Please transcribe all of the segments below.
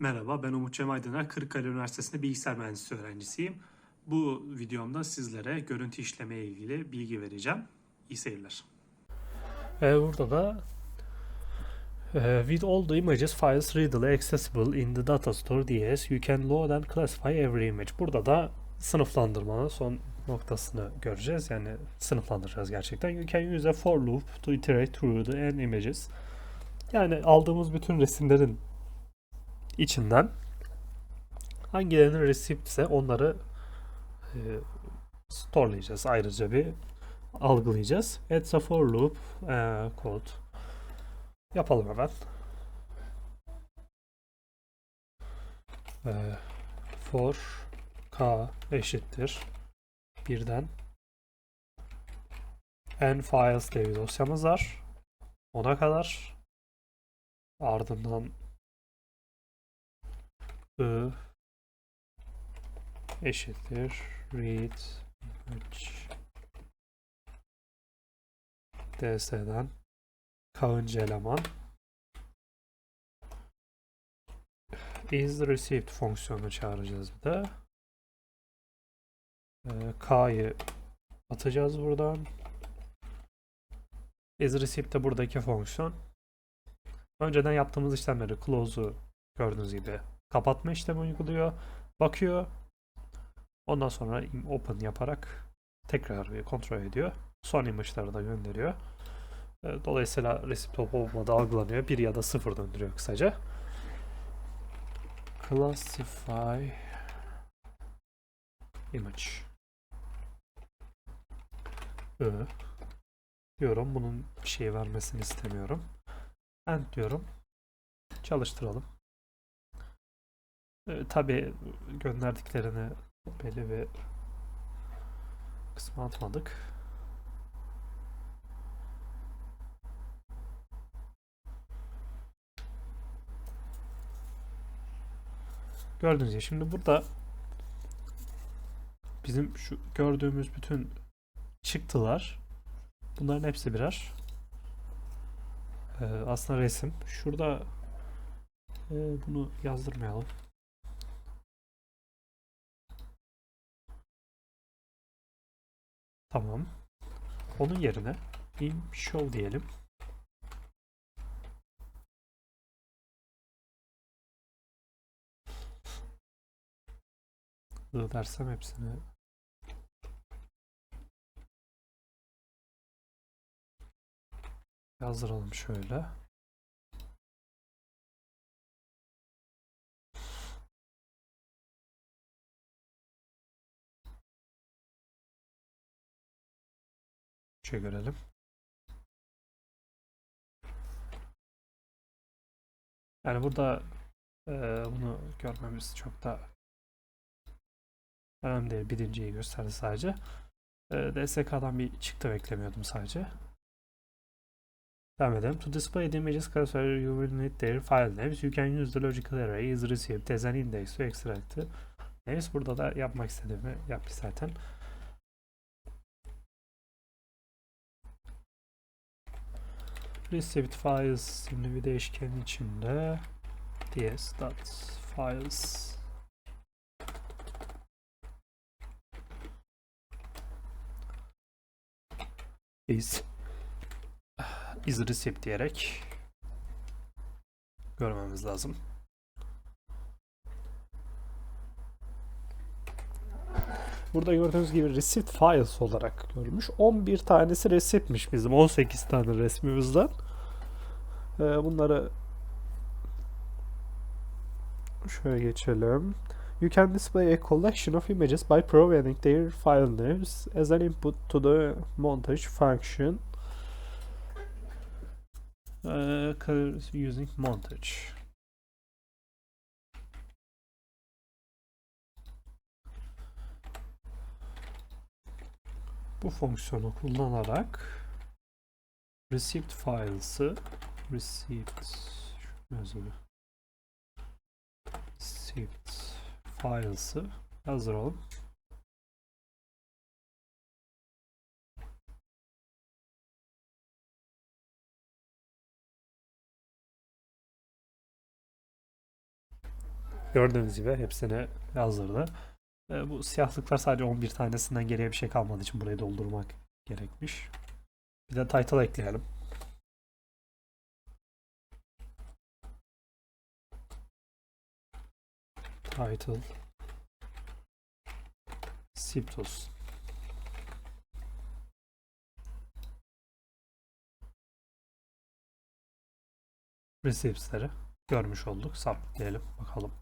Merhaba, ben Umut Cem Aydıner, Kırıkkale Üniversitesi'nde bilgisayar mühendisliği öğrencisiyim. Bu videomda sizlere görüntü işleme ile ilgili bilgi vereceğim. İyi seyirler. Ee, burada da e, with all the images files readily accessible in the data store DS you can load and classify every image. Burada da sınıflandırmanın son noktasını göreceğiz. Yani sınıflandıracağız gerçekten. You can use a for loop to iterate through the n images. Yani aldığımız bütün resimlerin içinden hangilerinin receipt ise onları e, storelayacağız. Ayrıca bir algılayacağız. It's a for loop e, code. Yapalım hemen. E, for k eşittir birden n files diye bir dosyamız var. Ona kadar ardından i eşittir read image DS'den kağıncı eleman is received fonksiyonu çağıracağız bir de. Ee, K'yı atacağız buradan. Is received de buradaki fonksiyon. Önceden yaptığımız işlemleri close'u gördüğünüz gibi kapatma işlemi uyguluyor. Bakıyor. Ondan sonra open yaparak tekrar bir kontrol ediyor. Son image'ları da gönderiyor. E, Dolayısıyla receipt olup olmadığı algılanıyor. 1 ya da 0 döndürüyor kısaca. Classify image. I. Diyorum. Bunun bir şey vermesini istemiyorum. End diyorum. Çalıştıralım. E, Tabi gönderdiklerini belli bir kısma atmadık. Gördüğünüz gibi şimdi burada bizim şu gördüğümüz bütün çıktılar bunların hepsi birer e, aslında resim. Şurada e, bunu yazdırmayalım. Tamam. Onun yerine show diyelim. Dersem hepsini yazdıralım şöyle. Görelim. Yani burada e, bunu görmemiz çok da önemli değil. Birinciyi gösterdi sadece. E, DSK'dan bir çıktı beklemiyordum sadece. Devam edelim. To display the images cursor you will need their file names. You can use the logical array is received as an index to extract the names. Burada da yapmak istediğimi yapmış zaten. Received files isimli bir değişkenin içinde ds.files is is received diyerek görmemiz lazım. Burada gördüğünüz gibi received files olarak görmüş. 11 tanesi received'miş bizim 18 tane resmimizden. Ee, bunları şöyle geçelim. You can display a collection of images by providing their file names as an input to the montage function uh, using montage. Bu fonksiyonu kullanarak received files'ı received yazılı received files'ı yazdıralım. Gördüğünüz gibi hepsini yazdırdı. E, bu siyahlıklar sadece 11 tanesinden geriye bir şey kalmadığı için burayı doldurmak gerekmiş. Bir de title ekleyelim. Title Siptos Receipts'leri görmüş olduk. Sabitleyelim bakalım.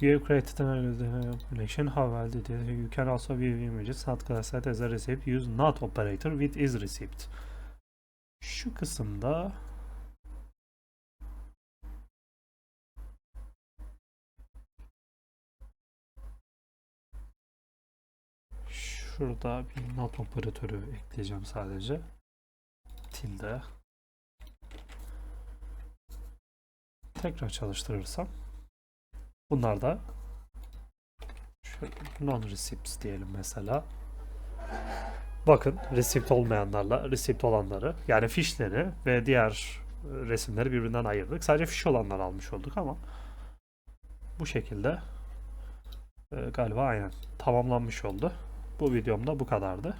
You have created an collection. How well did it? You can also view images not classified as a receipt. Use not operator with is receipt. Şu kısımda şurada bir not operatörü ekleyeceğim sadece. Tilde. Tekrar çalıştırırsam Bunlar da non-receipts diyelim mesela. Bakın receipt olmayanlarla receipt olanları yani fişleri ve diğer resimleri birbirinden ayırdık. Sadece fiş olanları almış olduk ama bu şekilde e, galiba aynen tamamlanmış oldu. Bu videomda bu kadardı.